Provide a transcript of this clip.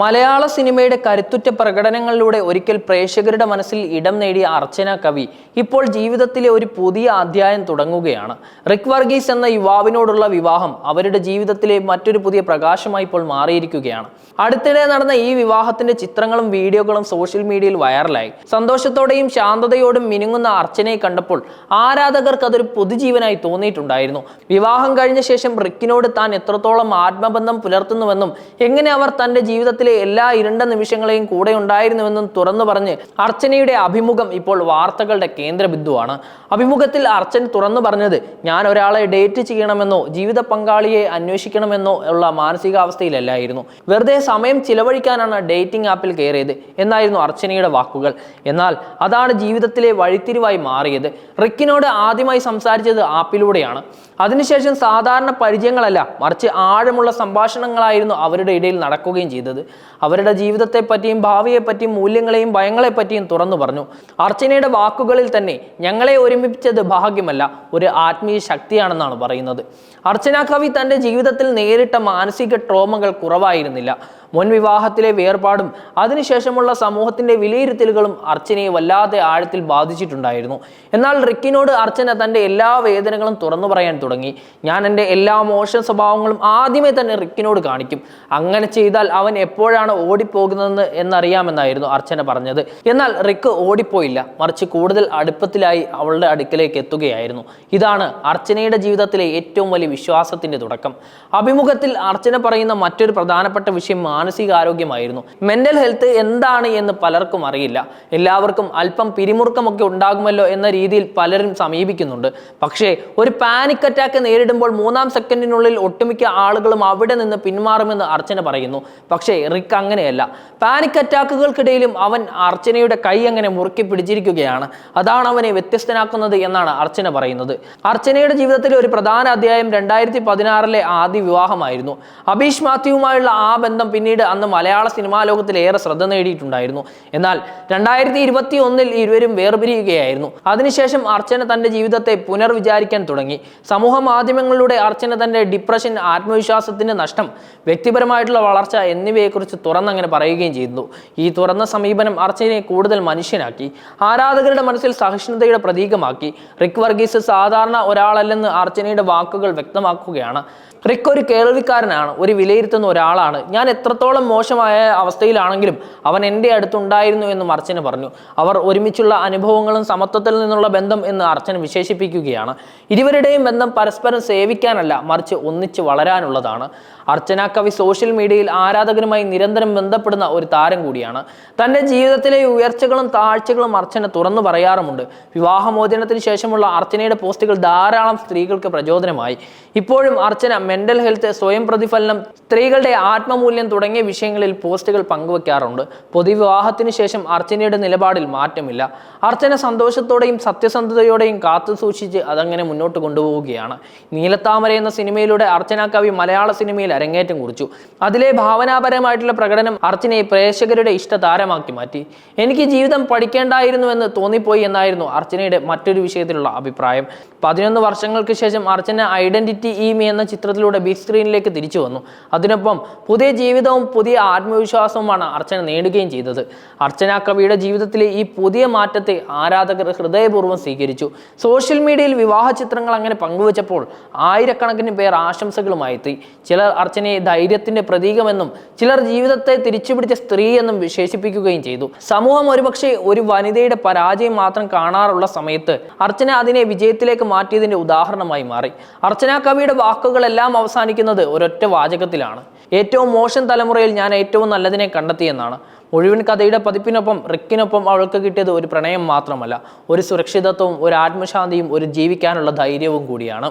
മലയാള സിനിമയുടെ കരുത്തുറ്റ പ്രകടനങ്ങളിലൂടെ ഒരിക്കൽ പ്രേക്ഷകരുടെ മനസ്സിൽ ഇടം നേടിയ അർച്ചന കവി ഇപ്പോൾ ജീവിതത്തിലെ ഒരു പുതിയ അധ്യായം തുടങ്ങുകയാണ്. റിക് വർഗീസ് എന്ന യുവാവിനോടുള്ള വിവാഹം അവരുടെ ജീവിതത്തിലെ മറ്റൊരു പുതിയ പ്രകാശമായി ഇപ്പോൾ മാറിയിരിക്കുകയാണ്. അടുത്തിടെ നടന്ന ഈ വിവാഹത്തിന്റെ ചിത്രങ്ങളും വീഡിയോകളും സോഷ്യൽ മീഡിയയിൽ വൈറലായി. സന്തോഷത്തോടെയും ശാന്തതയോടും മിനുങ്ങുന്ന അർച്ചനയെ കണ്ടപ്പോൾ ആരാധകർക്ക് അതൊരു പൊതുജീവനായി തോന്നിയിട്ടുണ്ടായിരുന്നു. വിവാഹം കഴിഞ്ഞ ശേഷം റിക്കിനോട് താൻ എത്രത്തോളം ആത്മബന്ധം പുലർത്തുന്നുവെന്നും എങ്ങനെ അവർ തന്റെ ജീവിതത്തിലെ എല്ലാ ഇരുണ്ട നിമിഷങ്ങളെയും കൂടെ ഉണ്ടായിരുന്നുവെന്നും തുറന്നു പറഞ്ഞ് അർച്ചനയുടെ അഭിമുഖം ഇപ്പോൾ വാർത്തകളുടെ കേന്ദ്ര ബിന്ദുവാണ് അഭിമുഖത്തിൽ അർച്ചൻ തുറന്നു പറഞ്ഞത് ഞാൻ ഒരാളെ ഡേറ്റ് ചെയ്യണമെന്നോ ജീവിത പങ്കാളിയെ അന്വേഷിക്കണമെന്നോ ഉള്ള മാനസികാവസ്ഥയിലല്ലായിരുന്നു. വെറുതെ സമയം ചിലവഴിക്കാനാണ് ഡേറ്റിംഗ് ആപ്പിൽ കയറിയത് എന്നായിരുന്നു അർച്ചനയുടെ വാക്കുകൾ. എന്നാൽ അതാണ് ജീവിതത്തിലെ വഴിത്തിരിവായി മാറിയത്. റിക്കിനോട് ആദ്യമായി സംസാരിച്ചത് ആപ്പിലൂടെയാണ്. അതിനുശേഷം സാധാരണ പരിചയങ്ങളല്ല മറിച്ച് ആഴമുള്ള സംഭാഷണങ്ങളായിരുന്നു അവരുടെ ഇടയിൽ നടക്കുകയും ചെയ്തത്. അവരുടെ ജീവിതത്തെ പറ്റിയും ഭാവിയെ പറ്റിയും മൂല്യങ്ങളെയും ഭയങ്ങളെ പറ്റിയും തുറന്നു പറഞ്ഞു. അർച്ചനയുടെ വാക്കുകളിൽ തന്നെ ഞങ്ങളെ ഒരുമിപ്പിച്ചത് ഭാഗ്യമല്ല ഒരു ആത്മീയ ശക്തിയാണെന്നാണ് പറയുന്നത്. അർച്ചന കവി തന്റെ ജീവിതത്തിൽ നേരിട്ട മാനസിക ട്രോമകൾ കുറവായിരുന്നില്ല. മുൻ വിവാഹത്തിലെ വേർപാടും അതിനുശേഷമുള്ള സമൂഹത്തിന്റെ വിലയിരുത്തലുകളും അർച്ചനയെ വല്ലാതെ ആഴത്തിൽ ബാധിച്ചിട്ടുണ്ടായിരുന്നു. എന്നാൽ റിക്കിനോട് അർച്ചന തന്റെ എല്ലാ വേദനകളും തുറന്നു പറയാൻ തുടങ്ങി. ഞാൻ എന്റെ എല്ലാ മോശം സ്വഭാവങ്ങളും ആദ്യമേ തന്നെ റിക്കിനോട് കാണിക്കും. അങ്ങനെ ചെയ്താൽ അവൻ എപ്പോഴാണ് ഓടിപ്പോകുന്നതെന്ന് എന്നറിയാമെന്നായിരുന്നു അർച്ചന പറഞ്ഞത്. എന്നാൽ റിക്ക് ഓടിപ്പോയില്ല. മറിച്ച് കൂടുതൽ അടുപ്പത്തിലായി അവളുടെ അടുക്കലേക്ക് എത്തുകയായിരുന്നു. ഇതാണ് അർച്ചനയുടെ ജീവിതത്തിലെ ഏറ്റവും വലിയ വിശ്വാസത്തിന്റെ തുടക്കം. അഭിമുഖത്തിൽ അർച്ചന പറയുന്ന മറ്റൊരു പ്രധാനപ്പെട്ട വിഷയം മാനസികാരോഗ്യമായിരുന്നു. മെന്റൽ ഹെൽത്ത് എന്താണ് എന്ന് പലർക്കും അറിയില്ല. എല്ലാവർക്കും അല്പം പിരിമുറുക്കമൊക്കെ ഉണ്ടാകുമല്ലോ എന്ന രീതിയിൽ പലരും സമീപിക്കുന്നുണ്ട്. പക്ഷേ ഒരു പാനിക് അറ്റാക്ക് നേരിടുമ്പോൾ മൂന്നാം സെക്കൻഡിനുള്ളിൽ ഒട്ടുമിക്ക ആളുകളും അവിടെ നിന്ന് പിന്മാറുമെന്ന് അർച്ചന പറയുന്നു. പക്ഷേ റിക്ക് അങ്ങനെയല്ല. പാനിക് അറ്റാക്കുകൾക്കിടയിലും അവൻ അർച്ചനയുടെ കൈ അങ്ങനെ മുറുക്കി പിടിച്ചിരിക്കുകയാണ്. അതാണ് അവനെ വ്യത്യസ്തനാക്കുന്നത് എന്നാണ് അർച്ചന പറയുന്നത്. അർച്ചനയുടെ ജീവിതത്തിലെ ഒരു പ്രധാന അധ്യായം രണ്ടായിരത്തി പതിനാറിലെ ആദ്യ വിവാഹമായിരുന്നു. അബീഷ് മാത്യുവുമായുള്ള ആ ബന്ധം പിന്നീട് അന്ന് മലയാള സിനിമാ ലോകത്തിൽ ഏറെ ശ്രദ്ധ നേടിയിട്ടുണ്ടായിരുന്നു. എന്നാൽ രണ്ടായിരത്തി ഇരുപത്തി ഒന്നിൽ ഇരുവരും വേർപിരിയുകയായിരുന്നു. അതിനുശേഷം അർച്ചന തന്റെ ജീവിതത്തെ പുനർവിചാരിക്കാൻ തുടങ്ങി. സമൂഹ മാധ്യമങ്ങളിലൂടെ അർച്ചന തന്റെ ഡിപ്രഷൻ ആത്മവിശ്വാസത്തിന്റെ നഷ്ടം വ്യക്തിപരമായിട്ടുള്ള വളർച്ച എന്നിവയെക്കുറിച്ച് തുറന്നങ്ങനെ പറയുകയും ചെയ്തു. ഈ തുറന്ന സമീപനം അർച്ചനയെ കൂടുതൽ മനുഷ്യനാക്കി. ആരാധകരുടെ മനസ്സിൽ സഹിഷ്ണുതയുടെ പ്രതീകമാക്കി. റിക് വർഗീസ് സാധാരണ ഒരാളല്ലെന്ന് അർച്ചനയുടെ വാക്കുകൾ വ്യക്തമാക്കുകയാണ്. റിക്ക് ഒരു കേൾവിക്കാരനാണ് ഒരു വിലയിരുത്തുന്ന ഒരാളാണ്. ഞാൻ എത്രത്തോളം മോശമായ അവസ്ഥയിലാണെങ്കിലും അവൻ എന്റെ അടുത്തുണ്ടായിരുന്നു എന്നും അർച്ചന പറഞ്ഞു. അവർ ഒരുമിച്ചുള്ള അനുഭവങ്ങളും സമത്വത്തിൽ നിന്നുള്ള ബന്ധം എന്ന് അർച്ചന വിശേഷിപ്പിക്കുകയാണ്. ഇരുവരുടെയും ബന്ധം പരസ്പരം സേവിക്കാനല്ല മറിച്ച് ഒന്നിച്ച് വളരാനുള്ളതാണ്. അർച്ചന കവി സോഷ്യൽ മീഡിയയിൽ ആരാധകരുമായി നിരന്തരം ബന്ധപ്പെടുന്ന ഒരു താരം കൂടിയാണ്. തന്റെ ജീവിതത്തിലെ ഉയർച്ചകളും താഴ്ചകളും അർച്ചന തുറന്നു പറയാറുമുണ്ട്. വിവാഹമോചനത്തിന് ശേഷമുള്ള അർച്ചനയുടെ പോസ്റ്റുകൾ ധാരാളം സ്ത്രീകൾക്ക് പ്രചോദനമായി. ഇപ്പോഴും അർച്ചന മെന്റൽ ഹെൽത്ത് സ്വയം പ്രതിഫലനം സ്ത്രീകളുടെ ആത്മമൂല്യം തുടങ്ങിയ വിഷയങ്ങളിൽ പോസ്റ്റുകൾ പങ്കുവയ്ക്കാറുണ്ട് പൊതുവിവാഹത്തിന് ശേഷം അർച്ചനയുടെ നിലപാടിൽ മാറ്റമില്ല. അർച്ചന സന്തോഷത്തോടെയും സത്യസന്ധതയോടെയും കാത്തു സൂക്ഷിച്ച് അതങ്ങനെ മുന്നോട്ട് കൊണ്ടുപോവുകയാണ്. നീലത്താമര എന്ന സിനിമയിലൂടെ അർച്ചന കവി മലയാള സിനിമയിൽ അരങ്ങേറ്റം കുറിച്ചു. അതിലെ ഭാവനാപരമായിട്ടുള്ള പ്രകടനം അർച്ചനയെ പ്രേക്ഷകരുടെ ഇഷ്ടതാരമാക്കി മാറ്റി. എനിക്ക് ജീവിതം പഠിക്കേണ്ടായിരുന്നുവെന്ന് തോന്നിപ്പോയി എന്നായിരുന്നു അർച്ചനയുടെ മറ്റൊരു വിഷയത്തിലുള്ള അഭിപ്രായം. പതിനൊന്ന് വർഷങ്ങൾക്ക് ശേഷം അർച്ചന ഐഡന്റിറ്റി ഈമി എന്ന ചിത്രത്തിലൂടെ ബിഗ് സ്ക്രീനിലേക്ക് തിരിച്ചു വന്നു. അതിനൊപ്പം പുതിയ ജീവിതവും പുതിയ ആത്മവിശ്വാസവുമാണ് അർച്ചന നേടുകയും ചെയ്തത്. അർച്ചന കവിയുടെ ജീവിതത്തിലെ ഈ പുതിയ മാറ്റത്തെ ആരാധകർ ഹൃദയപൂർവം സ്വീകരിച്ചു. സോഷ്യൽ മീഡിയയിൽ വിവാഹ ചിത്രങ്ങൾ അങ്ങനെ പങ്കുവച്ചപ്പോൾ ആയിരക്കണക്കിന് പേർ ആശംസകളുമായി എത്തി ചിലർ അർച്ചനയെ ധൈര്യത്തിന്റെ പ്രതീകമെന്നും ചിലർ ജീവിതത്തെ തിരിച്ചുപിടിച്ച സ്ത്രീ എന്നും വിശേഷിപ്പിക്കുകയും ചെയ്തു. സമൂഹം ഒരുപക്ഷെ ഒരു വനിതയുടെ പരാജയം മാത്രം കാണാറുള്ള സമയത്ത് അർച്ചന അതിനെ വിജയത്തിലേക്ക് മാറ്റിയതിന്റെ ഉദാഹരണമായി മാറി. അർച്ചന കവിയുടെ വാക്കുകളെല്ലാം അവസാനിക്കുന്നത് ഒരൊറ്റ വാചകത്തിലാണ്. ഏറ്റവും മോശം തലമുറയിൽ ഞാൻ ഏറ്റവും നല്ലതിനെ കണ്ടെത്തിയെന്നാണ്. മുഴുവൻ കഥയുടെ പതിപ്പിനൊപ്പം റിക്കിനൊപ്പം അവൾക്ക് കിട്ടിയത് ഒരു പ്രണയം മാത്രമല്ല ഒരു സുരക്ഷിതത്വവും ഒരു ആത്മശാന്തിയും ഒരു ജീവിക്കാനുള്ള ധൈര്യവും കൂടിയാണ്.